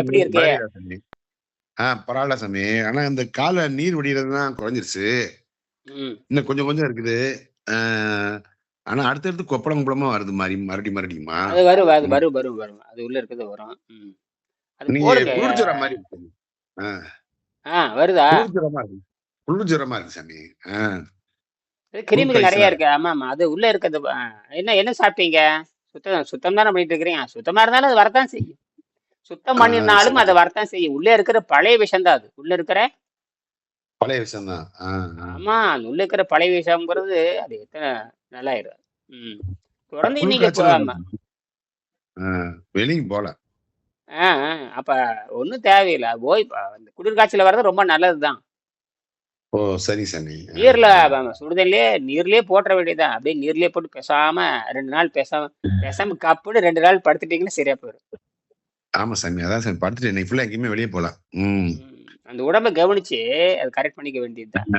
எப்படி இருக்கு பரவாயில்ல சாமி. ஆ பரவாயில்ல சாமி. ஆனா இந்த கால நீர் வடிகிறது தான் குறைஞ்சிருச்சு இன்னும் கொஞ்சம் கொஞ்சம் இருக்குது. ஆனா அடுத்தடுத்து கொப்பளம் குப்பளமா வருது மாதிரி மறுபடி மறுபடியுமா? அது வரும் அது. வரும் வரும் வரும். அது உள்ள இருக்கிறது வரும். அது நீங்க ஜுரம் மாதிரி இருக்கு சாமி. ஆ, ஆ வருதா? குளிர் ஜுரமா இருக்கு. குளிர் ஜுரமா இருக்கு சாமி. கிருமிகள் நிறைய இருக்கு. ஆமா ஆமா. அது உள்ள இருக்கிறது என்ன என்ன சாப்பிட்டீங்க? சுத்தம் சுத்தம் தானே பண்ணிட்டு இருக்கிறீங்க? சுத்தமா இருந்தாலும் அது வரத்தான் செய்யும். சுத்தம் பண்ணினாலும் சரி. அதை வரத்தான் செய்யும். உள்ள இருக்கிற பழைய விஷம் தான் அது. உள்ள இருக்கிற பழைய விஷயம் தான் ஆமா அந்த உள்ள இருக்கிற பழைய விஷம்ங்கிறது அது எத்தனை நல்லாயிரும் ம். தொடர்ந்து குளிர் நீங்க காய்ச்சல் ஆமா வருது. ஆ, வெளியும் போல. அப்ப ஒன்றும் தேவையில்லை. போய் அந்த குளிர் காய்ச்சல் வர்றது ரொம்ப நல்லதுதான். ஓ சரி ஆ, நீர்ல சுடுதண்ணிலே நீர்லயே போட்டுற வேண்டியதுதான். அப்படியே நீர்லயே போட்டு பேசாம ரெண்டு நாள் பேசாம பேசாம கப்புன்னு ரெண்டு நாள் படுத்துட்டீங்கன்னா சரியா போயிடும் ஆமா சாமி அதான் சாமி படுத்துட்டு இன்னைக்கு ஃபுல்லா எங்கேயுமே வெளியே போல ம். ம். அந்த உடம்ப கவனிச்சு அது கரெக்ட் பண்ணிக்க வேண்டியதுதான்.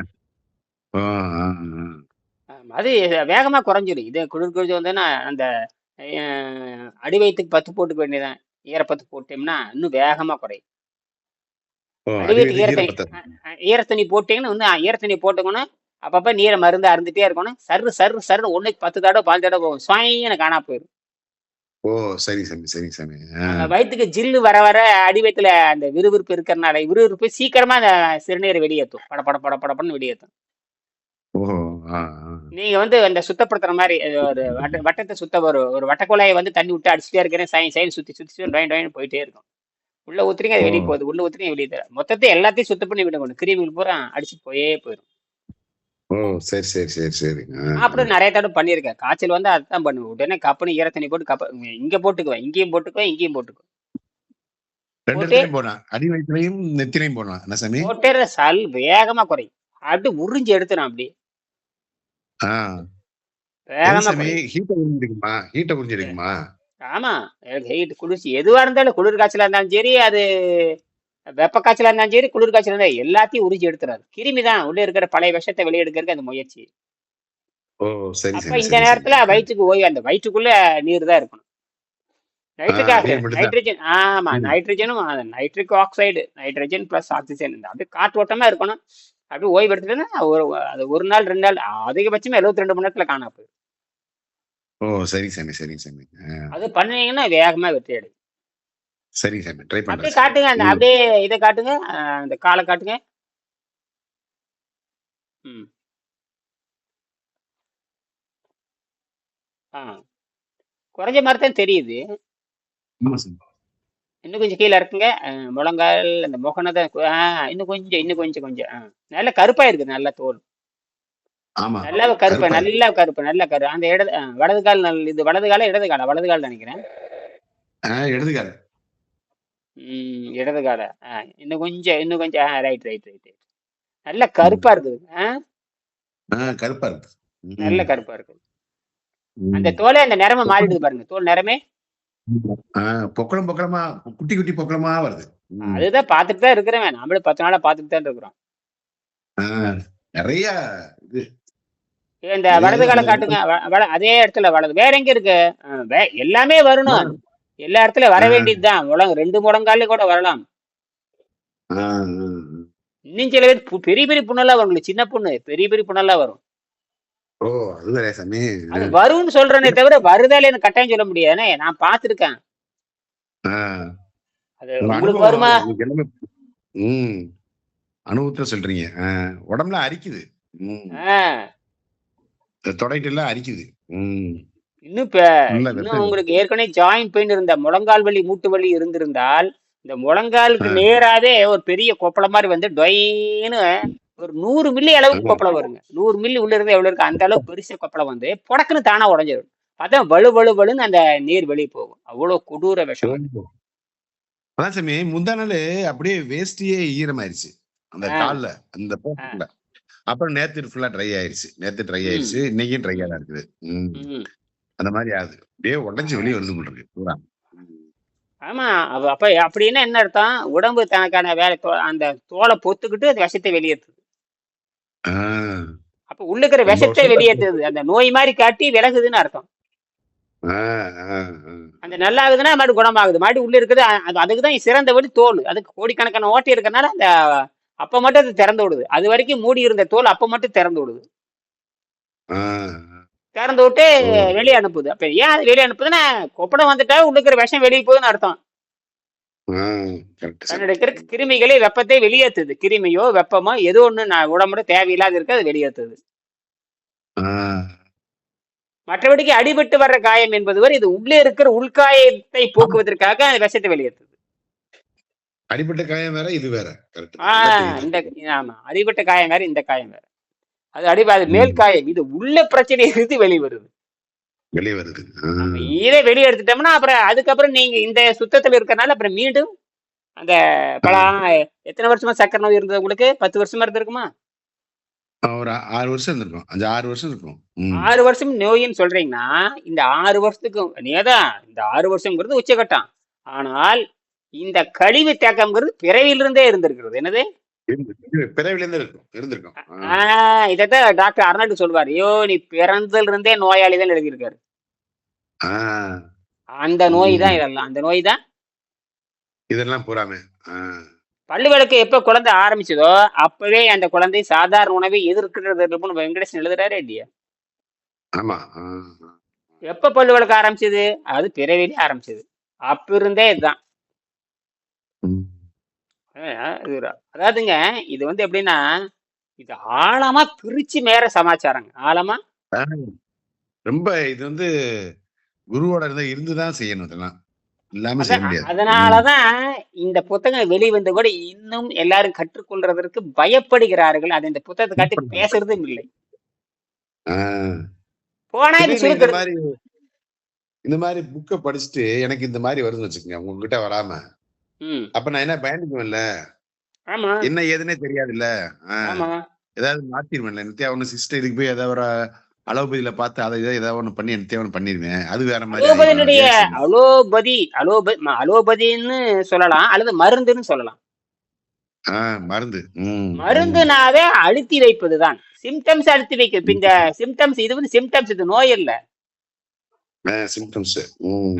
அது வேகமா குறைஞ்சிடும் இது குளிர் குளிர் வந்ததுன்னா அந்த அடி வயிற்றுக்கு பத்து போட்டுக்க வேண்டியதுதான். ஈரப்பத்து போட்டோம்னா இன்னும் வேகமா குறையும். ஈரத்தண்ணி போட்டீங்கன்னா வந்து ஈரத்தண்ணி போட்டுக்கணும். அப்பப்ப நீரை மருந்து அருந்துட்டே இருக்கணும். சரு சரு சருன்னு ஒண்ணுக்கு பத்து தடவை பாஞ்சு தடவை போகும். சுவாயின்னு காணா போயிடும் ஓ சரி சாமி சரி சாமி. ஆ, நம்ம வயிற்றுக்கு ஜில்லு வர வர அடி வயிற்றுல அந்த விறுவிறுப்பு இருக்கிறனால விறுவிறுப்பு சீக்கிரமா அந்த சிறுநீரை வெளியேற்றும். பட பட பட படப்படன்னு வெளியேற்றும். நீங்க வந்து அந்த சுத்தப்படுத்துற மாதிரி ஒரு வட்ட வட்டத்தை சுத்த ஒரு ஒரு வட்டக்குழாயை வந்து தண்ணி விட்டு அடிச்சுட்டே இருக்கிறேன் சைன் சைன் சுத்தி சுத்தி டொயின் டொயின் போயிட்டே இருக்கும். உள்ள ஊத்துறீங்க அது வெளியே போகுது. உள்ள ஊத்துறீங்க வெளியே தர மொத்தத்தை எல்லாத்தையும் சுத்தம் பண்ணி விடணும் கிருமிகள் பூரா அடிச்சுட்டு போயே போயிடும். ஓ சரி சரி சரி சரி. அப்படி நிறைய தடவை பண்ணியிருக்கேன். காய்ச்சல் வந்து அதுதான் பண்ணுவேன். உடனே கப்புனு ஈர தண்ணி போட்டு கப்ப இங்க போட்டுக்குவேன். இங்கேயும் போட்டுக்குவேன் இங்கேயும் போட்டுக்குவேன். போட்டு சல் வேகமா குறையும். அப்படி உறிஞ்சு எடுத்துடும் அப்படி. ஆமா. ஹீட் குளிர்ச்சி எதுவா இருந்தாலும் குளிர் காய்ச்சலா இருந்தாலும் சரி அது வெப்ப காய்ச்சலா இருந்தாலும் சரி குளிர் காய்ச்சலா இருந்தாலும் எல்லாத்தையும் உறிஞ்சி எடுத்துறாரு. கிருமி தான் உள்ள இருக்கிற பழைய விஷத்தை வெளியே எடுக்கிறதுக்கு அந்த முயற்சி. சரி அப்ப சரி இந்த சரி சரி. நேரத்துல வயிற்றுக்கு ஓய்வு அந்த வயிற்றுக்குள்ள நீர் தான் இருக்கணும் நைட்ரிக் நைட்ரஜன் ஆமா. நைட்ரஜனும் nitric oxide nitrogen plus oxygen. இந்த அப்படியே காற்றோட்டமா இருக்கணும். அப்படியே ஓய்வு எடுத்துட்டேன்னா ஒரு அது ஒரு நாள் ரெண்டு நாள் அதிகபட்சமா எழுபத்தி ரெண்டு மணி நேரத்துல காணா போயிடும். ஓ சரி சரி சாமி ஆ, அது பண்ணீங்கன்னா வேகமா வெற்றி அடையும். சரி சாமி ட்ரை சாமி காட்டுங்க அப்படியே இதை காட்டுங்க அந்த காலை காட்டுங்க. ம். ஆ. குறைஞ்ச மாதிரி தான் தெரியுது. இன்னும் கொஞ்சம் கீழே இருக்குங்க முழங்கால் அந்த முகனதை ஆ இன்னும் கொஞ்சம் இன்னும் கொஞ்சம் கொஞ்சம் நல்ல கருப்பா இருக்குது நல்ல தோல். ஆமா. நல்ல கருப்பு நல்ல கருப்பு நல்ல கரு. அந்த இடது வலது கால் நல்ல இது வலது கால இடது கால? வலது கால் நினைக்கிறேன். ஆ எடுத்துக்காரு ம் இடது கால. ஆ இன்னும் கொஞ்சம் இன்னும் கொஞ்சம். ஆ ரைட் ரைட் ரைட் நல்ல கருப்பா இருக்குது. ஆ? கருப்பா இருக்கு. நல்ல கருப்பா இருக்குது அந்த தோலே அந்த நிறமை மாறிடுது பாருங்க. தோல் நிறமே. ஆ பொக்களம் பொக்களமா குட்டி குட்டி பொக்களமா வருது. அதுதான் பார்த்துட்டு தான் இருக்கிறேன் நம்மளும் பத்து நாளா பார்த்துட்டு தான் இருக்கிறோம். நிறைய இந்த வலது காலை காட்டுங்க. அதே இடத்துல வலது. வேற எங்க இருக்கு? எல்லாமே வரணும். எல்லா இடத்துல வர வேண்டியதுதான். முழங்க ரெண்டு முழங்காலே கூட வரலாம். இன்னும் சில பேர் பெரிய பெரிய புண்ணெல்லாம் வரும் சின்ன புண்ணு பெரிய பெரிய புண்ணெல்லாம் வரும். அது வரும்னு சொல்றேனே தவிர வருதால எனக்கு கட்டாயம் சொல்ல முடியாதுனே நான் பார்த்திருக்கேன். ஆ, அது உங்களுக்கு வருமா? அனுபவத்துல சொல்றீங்க. உடம்புல அரிக்குது. தொடைட்டு எல்லாம் அரிக்குது. இன்னும் இப்ப இன்னும் உங்களுக்கு ஏற்கனவே ஜாயிண்ட் பெயின் இருந்த முழங்கால் வலி மூட்டு வலி இருந்திருந்தால் இந்த முழங்காலுக்கு நேராவே ஒரு பெரிய கொப்பளம் மாதிரி வந்து டொயின்னு ஒரு நூறு மில்லி அளவுக்கு. கொப்பளம் வருங்க. நூறு மில்லி உள்ள இருந்து எவ்வளவு இருக்கு? அந்த அளவுக்கு பெருசா கொப்பளம் வந்து புடக்குன்னு தானா உடஞ்சிடும் பார்த்தா வலு வலு வலுன்னு அந்த நீர் வெளியே போகும். அவ்வளவு கொடூர விஷம். அதான் சாமி முந்தா நாள் அப்படியே வேஷ்டியே ஈரமாயிருச்சு அந்த கால்ல அந்த அப்புறம் நேத்து ஃபுல்லா ட்ரை ஆயிருச்சு. நேத்து ட்ரை ஆயிருச்சு. இன்னைக்கும் ட்ரையா தான் இருக்குது. அந்த மாதிரி ஆகுது. அப்படியே உடஞ்சி வெளியே வருது போல இருக்கு. ஆமா. அப்ப அப்ப அப்படின்னா என்ன அர்த்தம்? உடம்பு தனக்கான வேலை அந்த தோலை பொத்துக்கிட்டு அது விஷத்தை வெளியேற்றுது அப்ப உள்ள இருக்கிற ரொம்ப விஷத்தை வெளியேற்றுது அந்த நோய் மாதிரி காட்டி விலகுதுன்னு அர்த்தம். அந்த நல்லா ஆகுதுன்னா மறுபடியும் குணமாகுது. மறுபடியும் உள்ள இருக்குது அ- அது அதுக்கு தான் சிறந்த வழி தோல். அதுக்கு கோடிக்கணக்கான ஓட்டை இருக்கறனால அந்த அப்ப மட்டும் அது திறந்து விடுது. அது வரைக்கும் மூடி இருந்த தோல் அப்ப மட்டும் திறந்து விடுது. திறந்து விட்டு. வெளியே அனுப்புது அப்ப ஏன் அது வெளியே அனுப்புதுன்னா கொப்படம் வந்துட்டா உள்ள இருக்கிற விஷம் வெளியே போகுதுன்னு அர்த்தம். கிரு- கிருமிகளை வெப்பத்தை வெளியேற்றுது கிருமியோ வெப்பமோ எது ஒண்ணு நான் உடம்புல தேவையில்லாத இருக்கு அது வெளியேற்றுது மற்றபடிக்கு அடிபட்டு வர்ற காயம் என்பது வரை இது உள்ளே இருக்கிற உள்காயத்தை போக்குவதற்காக அந்த விஷத்தை வெளியேற்றுது அடிப்பட்ட காயம் வேற இது வேற. ஆஹ் இந்த ஆமா அடிபட்ட காயம் வேற இந்த காயம் வேற. அது அடிப அது மேல். காயம். இது உள்ள பிரச்சனை இருந்து வெளி வருது வெளியே வருது ஆ, நம்ம இதை வெளியே எடுத்துட்டோம்னா அப்புறம் அதுக்கப்புறம் நீங்க இந்த சுத்தத்துல இருக்கறனால அப்புறம் மீண்டும் அந்த பல எத்தனை வருஷமா சக்கரை நோய் இருந்தது உங்களுக்கு? பத்து வருஷமா இருந்திருக்குமா? ஒரு ஆறு வருஷம் இருந்திருக்கும். அஞ்சு ஆறு வருஷம் இருக்கும். ஆறு வருஷம் நோயின்னு சொல்றீங்கன்னா இந்த ஆறு வருஷத்துக்கு நீதான் இந்த ஆறு வருஷம்ங்கிறது உச்சகட்டம். ஆனால் இந்த கழிவு தேக்கம்ங்கிறது பிறவியிலிருந்தே இருந்திருக்கிறது. என்னது? இருந்து- பிறவில இருந்து இருக்கும் இருந்திருக்கும். இதைத்தான் டாக்டர் அர்னால்டு சொல்வார் ஐயோ நீ பிறந்ததுல இருந்தே நோயாளி தான் எழுதியிருக்காரு அந்த நோய் தான் இதெல்லாம். அந்த நோய் தான்? இதெல்லாம் பூராமே. ஆ, பள்ளி விளக்கு எப்ப குழந்தை ஆரம்பிச்சதோ அப்பவே அந்த குழந்தை சாதாரண உணவை எதிர்க்கிறது வெங்கடேசன் எழுதுறாரு இல்லையா? ஆமா. எப்ப பல்லு விளக்க ஆரம்பிச்சது? அது பிறவிலே ஆரம்பிச்சது. அப்ப இருந்தே இதுதான். அதாவதுங்க இது வந்து எப்படின்னா இது ஆழமா பிரிச்சு மேற சமாச்சாரங்க. ஆழமா? ரொம்ப இது வந்து குருவோட இருந்தா இருந்துதான் செய்யணும் இதெல்லாம். இல்லாம செய்ய அதான் முடியாது அதனாலதான் இந்த புத்தகம் வெளிவந்து கூட இன்னும் எல்லாரும் கற்றுக்கொள்றதற்கு பயப்படுகிறார்கள். அது இந்த புத்தகத்தை காட்டி பேசுறதும் இல்லை. போனா இந்த மாதிரி இந்த மாதிரி புக்கை படிச்சுட்டு எனக்கு இந்த மாதிரி வருதுன்னு வச்சுக்கோங்க உங்ககிட்ட வராம. அப்ப நான் என்ன பயந்துக்குவேன்ல? ஆமா. என்ன ஏதுன்னே தெரியாதுல்ல? ஏதாவது மாத்திருவேன்ல. நித்தியா ஒண்ணு சிஸ்டர் இதுக்கு போய் ஏதாவது ஒரு அலோபதியில பார்த்து அதை இதை ஏதாவது ஒண்ணு பண்ணி நித்தியா ஒண்ணு பண்ணிருவேன். அது வேற மாதிரி. அலோபதி அலோப ம- அலோபதின்னு சொல்லலாம் அல்லது மருந்துன்னு சொல்லலாம். மருந்து. மருந்துனாவே அழுத்தி வைப்பதுதான். சிம்டம்ஸ் அழுத்தி வைக்க இந்த சிம்டம்ஸ் இது வந்து சிம்டம்ஸ் இது நோய் இல்ல. சிம்டம்ஸ்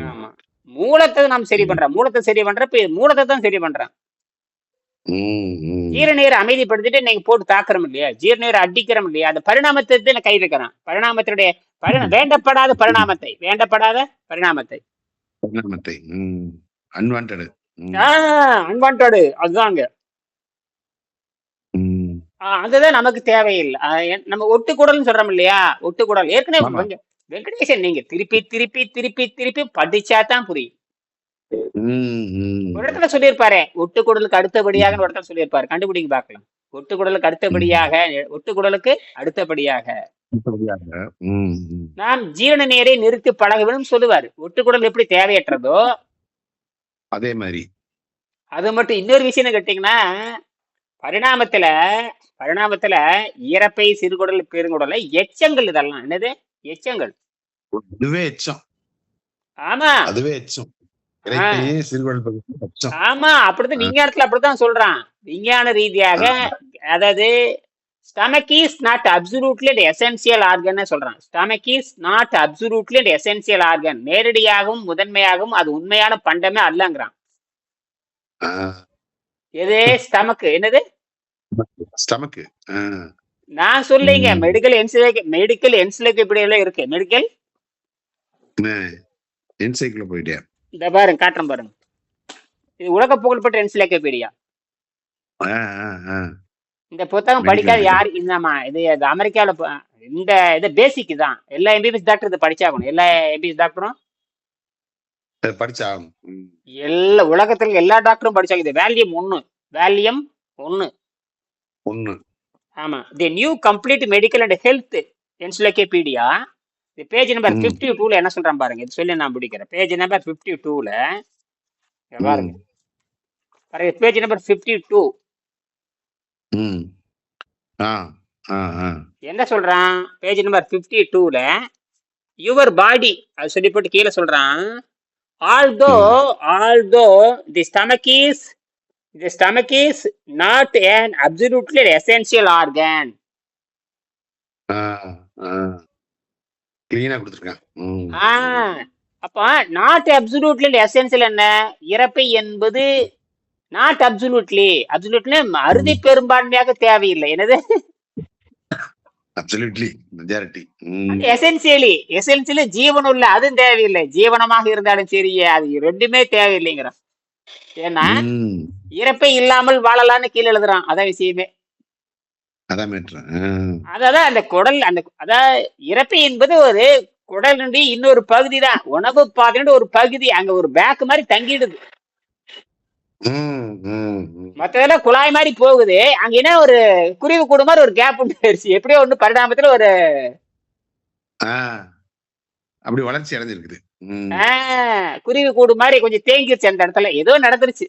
ஆமா. மூலத்தை நாம் சரி பண்றோம் மூலத்தை சரி பண்ற இப்ப மூலத்தை தான் சரி பண்றோம் ஜீரநீரை அமைதிப்படுத்திட்டு நீங்க போட்டு தாக்குறோம் இல்லையா? ஜீரநீரை அடிக்கிறோம் இல்லையா? அந்த பரிணாமத்தை தான் கை வைக்கிறான். பரிணாமத்தினுடைய பரிணா வேண்டப்படாத பரிணாமத்தை வேண்டப்படாத பரிணாமத்தை. பரிணாமத்தை அன்வான்டு அன்வான்டு அதுதாங்க. அதுதான் நமக்கு தேவையில்லை. நம்ம ஒட்டுக்குடல்னு சொல்றோம் இல்லையா? ஒட்டுக்குடல். ஏற்கனவே வெங்கடேசன் நீங்க திருப்பி திருப்பி திருப்பி திருப்பி படிச்சா தான் புரியும் ஒரு இடத்துல சொல்லியிருப்பாரு ஒட்டுக்குடலுக்கு அடுத்தபடியாக ஒரு இடத்துல சொல்லியிருப்பாரு. கண்டுபிடிக்க பார்க்கலாம். ஒட்டுக்குடலுக்கு அடுத்தபடியாக ஒட்டுக்குடலுக்கு அடுத்தபடியாக. நாம் ஜீவன நீரை நிறுத்தி பழக வேண்டும் சொல்லுவாரு. ஒட்டுக்குடல் எப்படி தேவையற்றதோ அதே மாதிரி. அது மட்டும் இன்னொரு விஷயம் கேட்டீங்கன்னா பரிணாமத்துல பரிணாமத்துல இறப்பை சிறுகுடல் பெருங்குடல எச்சங்கள் இதெல்லாம். என்னது? எச்சங்கள். அதுவே எச்சம். ஆமா. அதுவே எச்சம். ஆமா அப்படிதான் விஞ்ஞானத்துல அப்படித்தான் சொல்றான். விஞ்ஞான ரீதியாக அதாவது stomach is not absolutely an essential organ சொல்றான். Stomach is not absolutely an essential organ நேரடியாகவும் முதன்மையாகவும் அது உண்மையான பண்டமே அல்லங்கிறான். எது? ஸ்டமக் என்னது? ஸ்டமக்கு நான் சொல்லிங்க. மெடிக்கல் என்சிலைக்கு மெடிக்கல் என்சிலைக்கோபீடியால இருக்கு. மெடிக்கல் என்சைக்கிள் போயிட்டேன். இந்த பாருங்க காட்டுறேன் பாருங்க. இது உலக புகழ்பெற்ற என்சிலைக்கோபீடியா இந்த புத்தகம் படிக்காத. யாரு? இந்தமா இது அமெரிக்கால ப- இந்த இது பேசிக் தான். எல்லா எம்பிபிஎஸ் டாக்டர் இது படிச்சாகணும். எல்லா எம்பிபிஎஸ் டாக்டரும் படிச்சா எல்லா உலகத்துல எல்லா டாக்டரும் படிச்சாங்க. இது வேல்யூம் ஒன்னு வேல்யூம் ஒன்னு ஒண்ணு. ஆமா. The new complete medical and health encyclopaedia இது பேஜ் நம்பர் ம். பிப்டி டூல என்ன சொல்றேன் பாருங்க. இது சொல்லி நான் பிடிக்கிறேன் பேஜ் நம்பர் பிப்டி டூல பாருங்க. பாருங்க பேஜ் நம்பர் பிப்டி டூ ம். ஆ ஆ ஆ. என்ன சொல்றான்? பேஜ் நம்பர் பிப்டி டூல யுவர் பாடி அது சொல்லி போட்டு கீழே சொல்றான். Although although the stomach is the stomach is not an absolutely essential organ. கிளீனா கொடுத்துருக்கேன் ம். ஆ அப்ப நாட் அப்சுலூட்லி எசென்சியல் என்ன? இறப்பை என்பது நாட் அப்சுலூட்லி அப்சுலூட்லி அறுதி பெரும்பான்மையாக தேவையில்லை. என்னது? அப்சல்யூட்லி மெஜாரிட்டி எசென்சியலி எசென்சியலி ஜீவனுள்ள அதுவும் தேவையில்லை. ஜீவனமாக இருந்தாலும் சரி அது ரெண்டுமே தேவையில்லைங்கிறான். ஏன்னா இறப்பை இல்லாமல் வாழலாம்னு கீழே எழுதுறான். அதான் விஷயமே. அதான் அந்த குடல் அந்த அதான் இறப்பை என்பது ஒரு குடலுடைய இன்னொரு பகுதி தான் உணவு பாதையோட ஒரு பகுதி. அங்க ஒரு பேக் மாதிரி தங்கிடுது. மத்ததெல்லாம் குழாய் மாதிரி போகுது. அங்க என்ன ஒரு குருவி கூடு மாதிரி ஒரு கேப் உண்டு எப்படியோ ஒண்ணு பரிணாமத்துல ஒரு அப்படி வளர்ச்சி அடைஞ்சிருக்குது. குருவி கூடு மாதிரி கொஞ்சம் தேங்கிருச்சு அந்த இடத்துல. ஏதோ நடந்துருச்சு.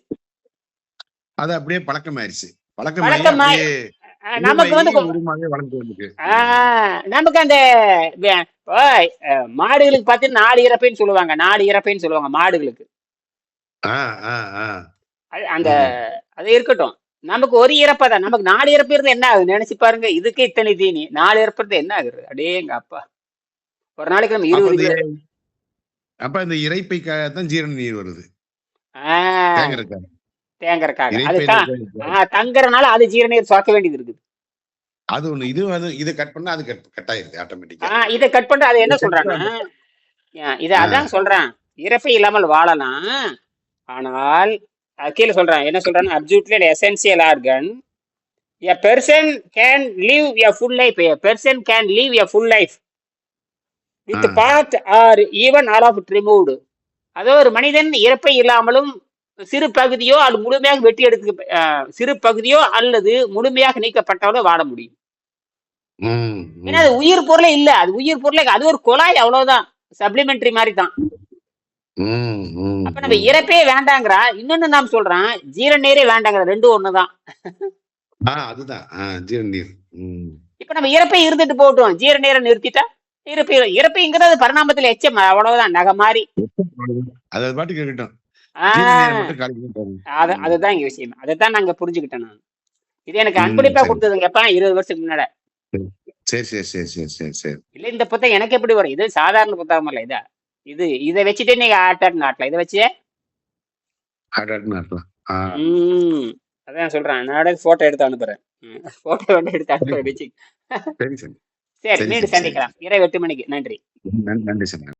அது அப்படியே பழக்கமாயிருச்சு. அப்படியே ஆஹ், நமக்கு வந்து நமக்கு அந்த மாடுகளுக்கு பார்த்து நாலு இறப்பைன்னு சொல்லுவாங்க. நாலு இறப்பைன்னு சொல்லுவாங்க மாடுகளுக்கு. அந்த அது இருக்கட்டும். நமக்கு ஒரு இறப்பை தான். நமக்கு நாலு இறப்பு இருந்தா என்ன ஆகுது? நினைச்சு பாருங்க. இதுக்கு இத்தனை தீனி. நாலு இறப்பு இருந்தா என்ன ஆகுது? அடே எங்க அப்பா. ஒரு நாளைக்கு நம்ம இருபது அப்ப இந்த இறைப்பைக்காக தான் ஜீரண நீர் வருது. தேங்கறக்காக. அதுதான் தங்கறனால அது ஜீரணீர் சுரக்க வேண்டியது இருக்குது. அது ஒண்ணு இது அது இதை கட் பண்ணா அது கட் ஆயிருது ஆட்டோமேட்டிக்கா இதை கட் பண்ணிட்டு அதை என்ன ஆஹ், இதை அதான் சொல்றான். இறப்பை இல்லாமல் வாழலாம். ஆனால் கீழே சொல்றான். என்ன சொல்றான் absolutely essential organ a person can live a full life a person can live a full life with. Part or even all of removed அதோ ஒரு மனிதன் இறப்பை இல்லாமலும் சிறு பகுதியோ அது முழுமையாக வெட்டி எடுக்க சிறு பகுதியோ அல்லது முழுமையாக நீக்கப்பட்டாலோ வாழ முடியும். ஏன்னா அது உயிர் பொருளே இல்ல. அது உயிர் பொருளே அது ஒரு குழாய் அவ்வளவுதான். சப்ளிமெண்டரி மாதிரி தான் அப்ப நம்ம. இறப்பே வேண்டாங்கிறா. இன்னொன்னு நாம் சொல்றான் ஜீரணீரே வேண்டாங்கிற ரெண்டும் ஒண்ணுதான். அதுதான். நீர். இப்ப நம்ம இறப்பை இருந்துட்டு போகட்டும் ஜீரணீரை நிறுத்திட்டா இறப்பு இறப்புங்கிறது பரிணாமத்துல எச்சம் அவ்வளவுதான். நகை மாதிரி அது அது பாட்டுக்கு இருக்கட்டும். அதுதான் இங்க விஷயம். அதைத்தான் நாங்க புரிஞ்சுக்கிட்டேன் நான். இது எனக்கு அன்பளிப்பா. கொடுத்ததுங்க. எப்ப இருபது வருஷத்துக்கு முன்னாடி சரி. சரி சரி சரி சரி சரி இல்ல இந்த புத்தகம் எனக்கு எப்படி வரும்? இது சாதாரண புத்தகம் இல்ல இதா. இது இதை வச்சுட்டு நீங்க ஆட்டாட் நாட்டல இதை வச்சு? ஆடாட்டுன்னு இருக்கலாம் ஆ. ம். அதான் சொல்றேன். நான் போட்டோ எடுத்து அனுப்புறேன். போட்டோ வந்து எடுத்து அனுப்புறேன் சரி. மீண்டும். சந்திக்கலாம். இரவு எட்டு மணிக்கு. நன்றி. நன்றி நன்றி சார்